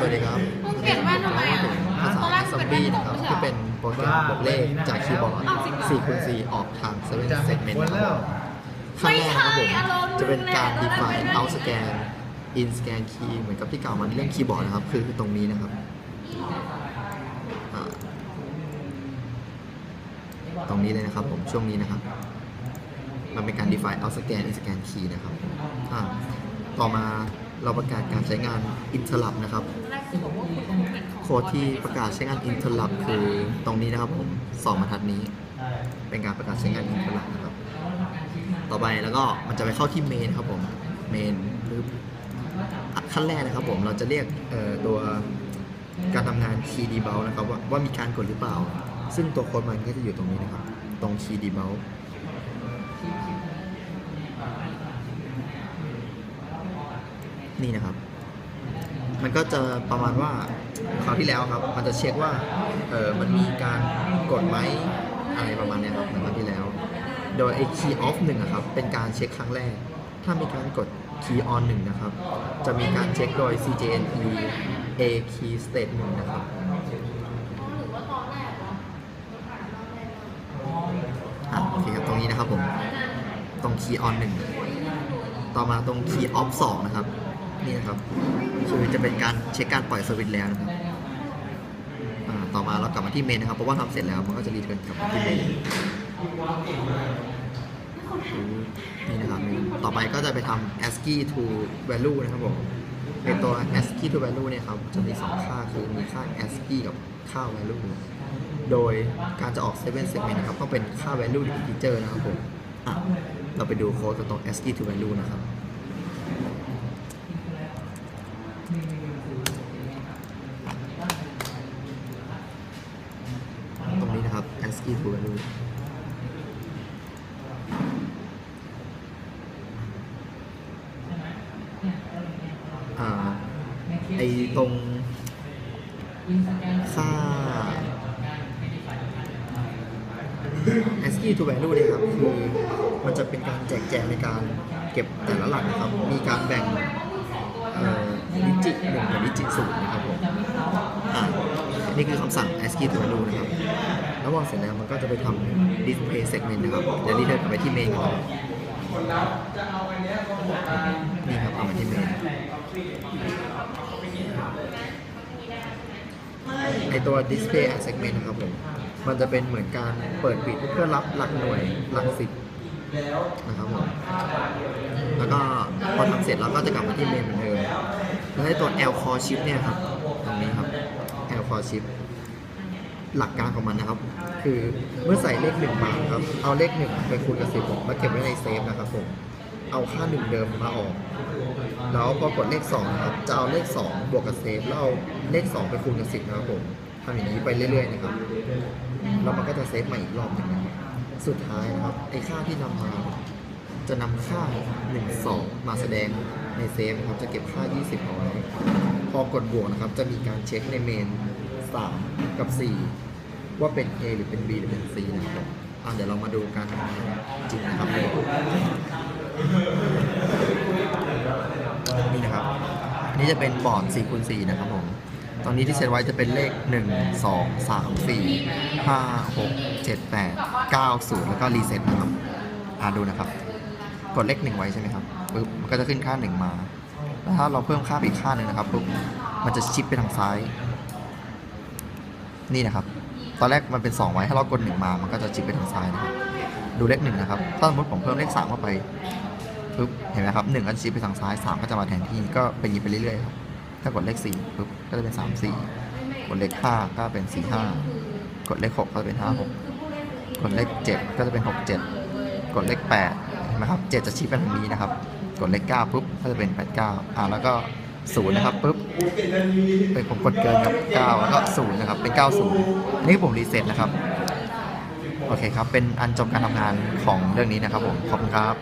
สวัสดีครับมึงเปลี่ยนแว่นทำไมอะภาษาตอนแรกซอมมึงบี้เป็นนะครับแว่นผมไม่ใช่เหรอที่เป็นโปรแกรมบวกเลขจากคีย์บอร์ดอ้าวจริงเหรอ4คูณ4ออกทาง7จาก segment คนนะคแล้รัวบข้างแรกนะครับผมไม่ใช่อารมณ์จะเป็นการมึงแหละ define ตอนแรก out scan in scan key เหมือนกับที่กล่าวมาเรื่องคีย์บอร์ดนะครับ คือตรงนี้นะครับอ่าตรงนี้เลยนะครับผมช่วงนี้นะครับ มันเป็นการ define out scan in scan key นะครับอ่าต่อมา เราประกาศการใช้งาน interrupt นะครับ โค้ดที่ประกาศใช้งาน interrupt คือตรงนี้นะครับผมสองบรรทัดนี้ เป็นการประกาศใช้งาน interrupt นะครับ ต่อไปแล้วก็มันจะไปเข้าที่ main ครับผม main ปึ๊บอะขั้นแรกนะครับผมเราจะเรียกตัวการทำงาน key debug นะครับว่าว่ามีการกดหรือเปล่า ซึ่งตัวโค้ดมันก็จะอยู่ตรงนี้นะครับ ตรง key debug นี่นะครับ มันก็จะประมาณว่าคราวที่แล้วครับ มันจะเช็คว่าเออมันมีการกดไหมอะไรประมาณเนี้ยครับเหมือนคราวที่แล้ว โดยไอ้ key off หนึ่งอะครับเป็นการเช็คครั้งแรก ถ้ามีการกด key on หนึ่งนะครับ จะมีการเช็คโดย cjne a key state หนึ่งนะครับอะโอเคครับตรงนี้นะครับผม ตรง key on หนึ่งต่อมาตรง key off สองนะครับ นี่นะครับคือจะเป็นการเช็คการปล่อยสวิตช์แล้วนะครับต่อมาเรากลับมาที่เมนนะครับเพราะว่าทำเสร็จแล้วมันก็จะรีเทิร์นกลับมาที่เมนนี่นะครับต่อไปก็จะไปทำ ASCII to value นะครับผมเป็นตัว ASCII to value เนี่ยครับจะมีสองค่าคือมีค่า ASCII กับค่า value โดยการจะออก7 segment นะครับต้องเป็นค่า value integer นะครับผมเราไปดูโค้ดกับตรง ASCII to value นะครับ ตรงนี้นะครับ ASCII to value อ่าไอตรงค่า ASCII to value เนี่ยครับ คือมันจะเป็นการแจกแจงในการเก็บแต่ละหลักนะครับ มีการแบ่งเอ่อ จิตศูนย์นะครับผมอ่านี่คือคำสั่ง ASCII to value นะครับ แล้วพอเสร็จแล้วมันก็จะไปทำ display segment นะครับ เดี๋ยวรีเทิร์นกลับไปที่เมนก่อนนี่ครับเอามาที่เมนไอตัว display segment นะครับผม มันจะเป็นเหมือนการเปิดปิดเพื่อรับหลักหน่วยหลักสิบนะครับผม แล้วก็พอทำเสร็จเราก็จะกลับมาที่เมนเหมือน เดิมแล้วให้ตัว L core chip เนี่ยครับ ตรงนี้ครับ L core chip หลักการของมันนะครับ คือเมื่อใส่เลขหนึ่งมาครับ เอาเลขหนึ่งไปคูณกับสิบแล้วเก็บไว้ในเซฟนะครับผมเอาค่าหนึ่งเดิมมาออก แล้วพอกดเลขสองครับ จะเอาเลขสองบวกกับเซฟแล้วเอาเลขสองไปคูณกับสิบนะครับผมทำอย่างนี้ไปเรื่อยๆนะครับ แล้วมันก็จะเซฟมาอีกรอบหนึ่งสุดท้ายนะครับไอ้ค่าที่นำมา จะนำค่า 1 2 มาแสดงในเซฟนะครับ จะเก็บค่า 20เอาไว้ พอกดบวกนะครับ จะมีการเช็คในเมน 3 กับ 4 ว่าเป็น A หรือเป็น B หรือเป็น C นะครับอะเดี๋ยวเรามาดูการทำงานจริงนะครับ นี่นะครับนนี้จะเป็นบอร์ด4คูณ4นะครับผม ตอนนี้ที่เซตไว้จะเป็นเลข 1 2 3 4 5 6 7 8 9 0 แล้วก็รีเซ็ตนะครับ อ่าดูนะครับ กดเลขหนึ่งไว้ใช่ไหมครับปุ๊บมันก็จะขึ้นค่าหนึ่งมาแล้วถ้าเราเพิ่มค่าอีกค่าหนึ่งนะครับปุ๊บมันจะชิปไปทางซ้าย นี่นะครับ ตอนแรกมันเป็น 2 ไว้ถ้าเรากดหนึ่งมา มันก็จะชิปไปทางซ้ายนะครับดูเลขหนึ่งนะครับ ถ้าสมมติผมเพิ่มเลขสามเข้าไปปุ๊บเห็นไหมครับหนึ่งก็จะชิปไปทางซ้ายสามก็จะมาแทนที่ก็เป็นอยางนี้ไปเรื่อยๆครับถ้ากดเลขสี่ปุ๊บก็จะเป็นสามสี่กดเลขห้าก็เป็นสี่ห้ากดเลขหกก็จะเป็นห้าหกกดเลขเจ็ดก็จะเป็นหกเจ็ดกดเลขแปด นะครับเจ็ดจะชี้ไปทางนี้นะครับ กดเลขเก้าปุ๊บก็จะเป็นแปดเก้าอ่าแล้วก็ศูนย์นะครับปุ๊บเป็นผมกดเกินครับเก้าแล้วก็ศูนย์นะครับเป็นเก้าศูนย์นี่ผมรีเซ็ตนะครับ โอเคครับ เป็นอันจบการทำงานของเรื่องนี้นะครับผม ขอบคุณครับ